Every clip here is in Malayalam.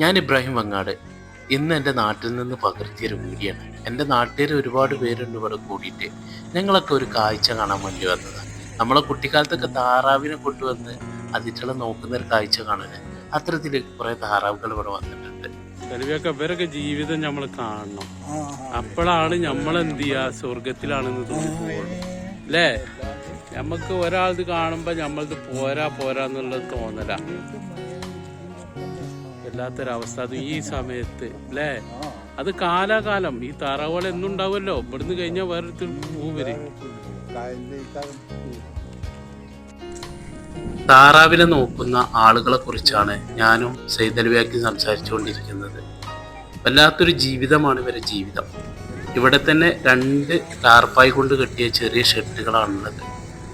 ഞാൻ ഇബ്രാഹിം വങ്ങാട് ഇന്ന് എന്റെ നാട്ടിൽ നിന്ന് പകർത്തിയൊരു വീഡിയോയാണ്. എന്റെ നാട്ടിൽ ഒരുപാട് പേരുണ്ട് ഇവിടെ കൂടിയിട്ട്. ഞങ്ങളൊക്കെ ഒരു കാഴ്ച കാണാൻ വേണ്ടി വന്നതാണ് നമ്മളെ കുട്ടിക്കാലത്തൊക്കെ താറാവിനെ കൊണ്ടുവന്ന് അതിറ്റുള്ള നോക്കുന്ന ഒരു കാഴ്ച കാണാൻ അത്തരത്തിൽ കുറേ താറാവുകൾ ഇവിടെ വന്നിട്ടുണ്ട്. ഇവരൊക്കെ ജീവിതം നമ്മൾ കാണണം. അപ്പോഴാണ് നമ്മൾ എന്ത് ചെയ്യുക സ്വർഗത്തിലാണെന്ന് തോന്നിപ്പോകുള്ളൂ അല്ലേ? നമുക്ക് ഒരാളത് കാണുമ്പോ നമ്മളത് പോരാ പോരാ എന്നുള്ളത് തോന്നല. വല്ലാത്തൊരവസ്ഥ അത് ഈ സമയത്ത് അല്ലേ അത് കാലാകാലം. ഈ താറാവുകൾ എന്നും ഉണ്ടാവുമല്ലോ ഇവിടുന്ന് കഴിഞ്ഞാൽ വേറൊരു പൂവര് താറാവിനെ നോക്കുന്ന ആളുകളെ കുറിച്ചാണ് ഞാനും സൈതൽവ്യാക്കി സംസാരിച്ചുകൊണ്ടിരിക്കുന്നത്. വല്ലാത്തൊരു ജീവിതമാണ് ഇവരെ ജീവിതം. ഇവിടെ തന്നെ രണ്ട് ടാർപ്പായി കൊണ്ട് കെട്ടിയ ചെറിയ ഷെഡുകളാണുള്ളത്.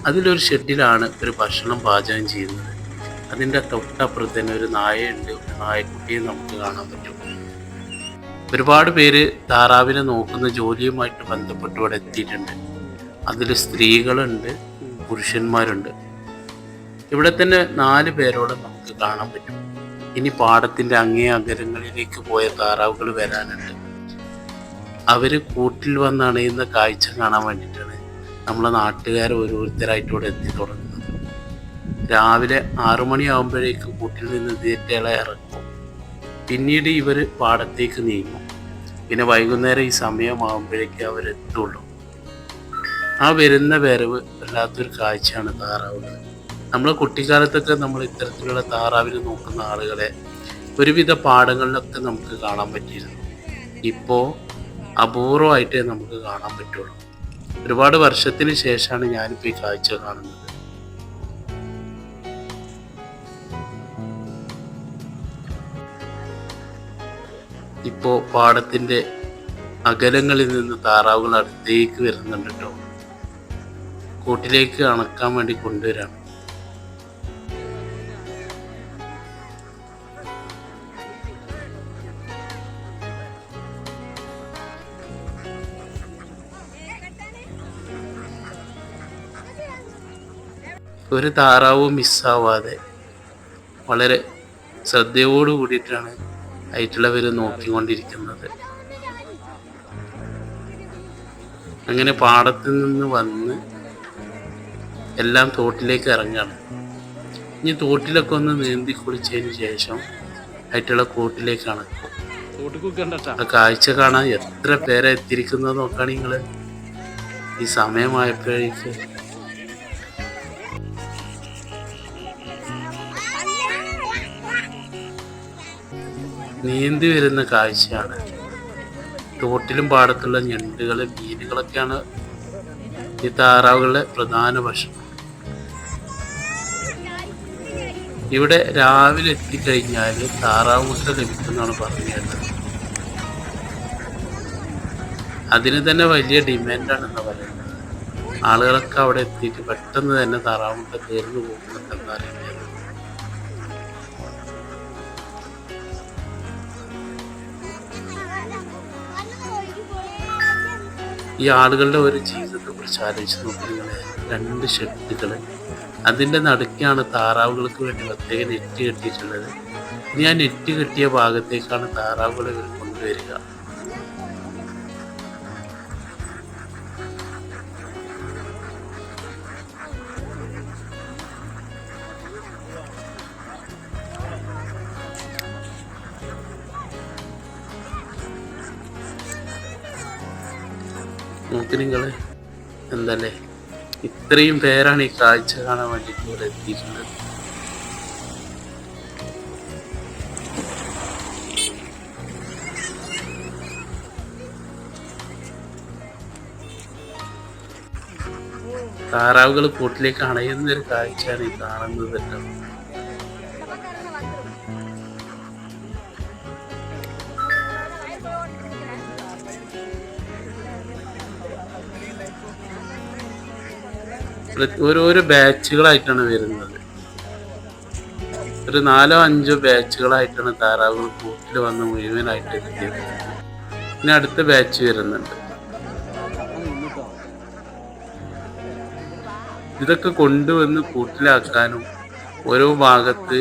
അതിലൊരു ഷെഡിലാണ് ഒരു ഭക്ഷണം പാചകം ചെയ്യുന്നത്. അതിന്റെ തൊട്ടപ്പുറത്ത് തന്നെ ഒരു നായയുണ്ട്. നായക്കുട്ടിയെ നമുക്ക് കാണാൻ പറ്റും. ഒരുപാട് പേര് താറാവിനെ നോക്കുന്ന ജോലിയുമായിട്ട് ബന്ധപ്പെട്ട് ഇവിടെ എത്തിയിട്ടുണ്ട്. അതിൽ സ്ത്രീകളുണ്ട് പുരുഷന്മാരുണ്ട്. ഇവിടെ തന്നെ നാല് പേരോട് നമുക്ക് കാണാൻ പറ്റും. ഇനി പാടത്തിന്റെ അങ്ങേ അകരങ്ങളിലേക്ക് പോയ താറാവുകൾ വരാനുണ്ട്. അവർ കൂട്ടിൽ വന്നണയുന്ന കാഴ്ച കാണാൻ വേണ്ടിയിട്ടാണ് നമ്മളെ നാട്ടുകാർ ഓരോരുത്തരായിട്ട് ഇവിടെ എത്തി തുടങ്ങുന്നത്. രാവിലെ ആറു മണിയാകുമ്പോഴേക്ക് കൂട്ടിൽ നിന്ന് തീറ്റകളെ ഇറക്കും. പിന്നീട് ഇവർ പാടത്തേക്ക് നീങ്ങും. പിന്നെ വൈകുന്നേരം ഈ സമയമാകുമ്പോഴേക്കും അവരെത്തുള്ളൂ ആ വരുന്ന വരവ് വല്ലാത്തൊരു കാഴ്ചയാണ് താറാവുകൾ നമ്മൾ കുട്ടിക്കാലത്തൊക്കെ നമ്മൾ ഇത്തരത്തിലുള്ള താറാവിനെ നോക്കുന്ന ആളുകളെ ഒരുവിധ പാടങ്ങളിലൊക്കെ നമുക്ക് കാണാൻ പറ്റിയിരുന്നു. ഇപ്പോൾ അപൂർവമായിട്ടേ നമുക്ക് കാണാൻ പറ്റുള്ളൂ. ഒരുപാട് വർഷത്തിന് ശേഷമാണ് ഞാനിപ്പോൾ ഈ കാഴ്ച കാണുന്നത്. ഇപ്പോൾ പാടത്തിന്റെ അകലങ്ങളിൽ നിന്ന് താറാവുകൾ അടുത്തേക്ക് വരുന്നുണ്ട് കേട്ടോ കൂട്ടിലേക്ക് അണക്കാൻ വേണ്ടി കൊണ്ടുവരാണ് ഒരു താറാവും മിസ്സാവാതെ വളരെ ശ്രദ്ധയോട് കൂടിയിട്ടാണ് ആയിട്ടുള്ളവർ നോക്കിക്കൊണ്ടിരിക്കുന്നത്. അങ്ങനെ പാടത്ത് നിന്ന് വന്ന് എല്ലാം തോട്ടിലേക്ക് ഇറങ്ങുകയാണ് ഇനി തോട്ടിലൊക്കെ ഒന്ന് നീന്തി കുളിച്ചതിന് ശേഷം ആയിട്ടുള്ള കൂട്ടിലേക്കാണ്. ആ കാഴ്ച കാണാൻ എത്ര പേരെ എത്തിയിരിക്കുന്നത് നോക്കുകയാണെങ്കിൽ നിങ്ങൾ. ഈ സമയമായപ്പോഴേക്ക് നീന്തി വരുന്ന കാഴ്ചയാണ്. തോട്ടിലും പാടത്തുള്ള ഞണ്ടുകൾ മീനുകളൊക്കെയാണ് ഈ താറാവുകളുടെ പ്രധാന ഭക്ഷണം. ഇവിടെ രാവിലെ എത്തിക്കഴിഞ്ഞാൽ താറാവ് മുട്ട ലഭിക്കുന്നതാണ് പറഞ്ഞു കേട്ടത് അതിന് തന്നെ വലിയ ഡിമാൻഡാണെന്ന് പറയുന്നത്. ആളുകളൊക്കെ അവിടെ എത്തിയിട്ട് പെട്ടെന്ന് തന്നെ താറാവ് മുട്ട തീർന്നു പോകുന്നുണ്ടെന്ന് അറിയുന്നത്. ഈ ആളുകളുടെ ഒരു ജീവിതത്തെ കുറിച്ച് ആലോചിച്ച് നോക്കി നിങ്ങൾ രണ്ട് ഷെഡുകൾ അതിന്റെ നടുക്കാണ് താറാവുകൾക്ക് വേണ്ടി പ്രത്യേക നെറ്റ് കെട്ടിയിട്ടുള്ളത്. ഇനി ആ നെറ്റ് കെട്ടിയ ഭാഗത്തേക്കാണ് താറാവുകളെ കൊണ്ടുവരിക. നോക്ക് എന്തല്ലേ ഇത്രയും പേരാണ് ഈ കാഴ്ച കാണാൻ വേണ്ടിയിട്ട് ഇവിടെ എത്തിയിട്ടുള്ളത്. താറാവുകൾ കൂട്ടിലേക്ക് അണയുന്ന ഒരു കാഴ്ചയാണ് ഈ കാണുന്നത് ഓരോരോ ബാച്ചുകളായിട്ടാണ് വരുന്നത്. ഒരു നാലോ അഞ്ചോ ബാച്ചുകളായിട്ടാണ് താറാവ് കൂട്ടിൽ വന്ന് മുഴുവനായിട്ട് എത്തിയത്. പിന്നെ അടുത്ത ബാച്ച് വരുന്നുണ്ട്. ഇതൊക്കെ കൊണ്ടുവന്ന് കൂട്ടിലാക്കാനും ഓരോ ഭാഗത്ത്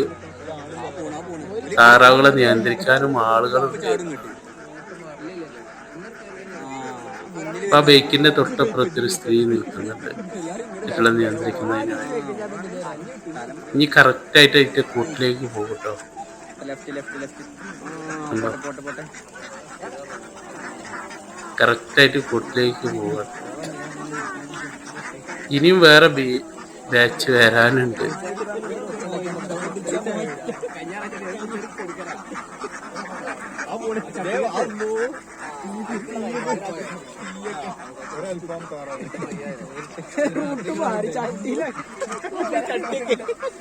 താറാവുകളെ നിയന്ത്രിക്കാനും ആളുകളുണ്ട് ആ ബൈക്കിന്റെ തൊട്ടപ്പുറത്ത് ഒരു സ്ത്രീ നിൽക്കുന്നുണ്ട്. കുട്ടികളെ നിയന്ത്രിക്കുന്നതിന്. ഇനി കറക്റ്റായിട്ട് അതിന്റെ കൂട്ടിലേക്ക് പോകും കേട്ടോ. ലെഫ്റ്റ് ലെഫ്റ്റ് ലെഫ്റ്റ് കണ്ടോ പോട്ടെ പോട്ടെ കറക്റ്റ് ആയിട്ട് കൂട്ടിലേക്ക് പോവുക ഇനിയും വേറെ ബാച്ച് വരാനുണ്ട്.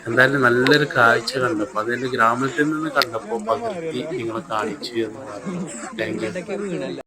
എന്തായാലും നല്ലൊരു കാഴ്ച കണ്ടപ്പോ അതെന്റെ ഗ്രാമത്തിൽ നിന്ന് കണ്ടപ്പോ പകർത്തി നിങ്ങളെ കാണിച്ചു എന്ന് പറഞ്ഞു താങ്ക് യു